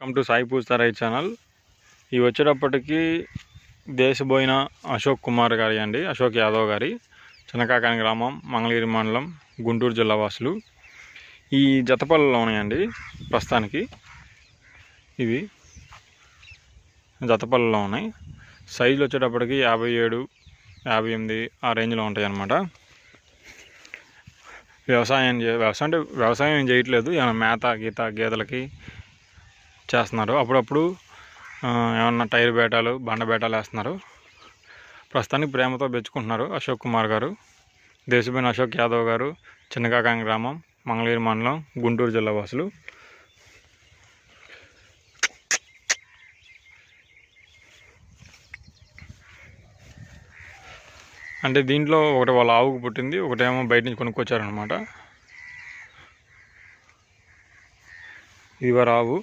Welcome to Sai Puja channel ఇవి వచ్చేటప్పటికి దేశబోయిన అశోక్ కుమార్ గారి అండి అశోక్ యాదవ్ గారి చిన్నకాకాని గ్రామం మంగళగిరి మండలం గుంటూరు జిల్లా వాసులు. ఈ జతపల్లిలో ఉన్నాయండి ప్రస్తుతానికి. ఇవి జతపల్లిలో ఉన్నాయి. సైజులు వచ్చేటప్పటికి యాభై ఏడు యాభై ఎనిమిది ఆ రేంజ్లో ఉంటాయి అన్నమాట వ్యవసాయం చే వ్యవసాయం అంటే వ్యవసాయం ఏం చేయట్లేదు. ఏమైనా మేత గీత గేదెలకి చేస్తున్నారు. అప్పుడప్పుడు ఏమన్నా టైర్ బేటాలు బండ బేటాలు వేస్తున్నారు. ప్రస్తుతానికి ప్రేమతో పెంచుకుంటున్నారు అశోక్ కుమార్ గారు. దేశమైన అశోక్ యాదవ్ గారు చిన్నకాకాంగ్ గ్రామం మంగళగిరి మండలం గుంటూరు జిల్లా వాసులు. అంటే దీంట్లో ఒకటి వాళ్ళ ఆవుకు పుట్టింది ఒకటేమో బయట నుంచి కొనుక్కొచ్చారనమాట ఇది వారు ఆవు.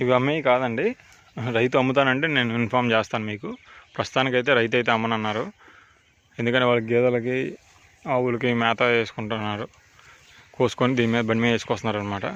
ఇవి అమ్మేవి కాదండి. రైతు అమ్ముతానంటే నేను ఇన్ఫామ్ చేస్తాను మీకు. ప్రస్తుతానికైతే రైతు అయితే అమ్మనన్నారు. ఎందుకంటే వాళ్ళ గేదెలకి ఆవులకి మేత వేసుకుంటున్నారు. కోసుకొని దీని మీద బండి మీద వేసుకొస్తున్నారు అనమాట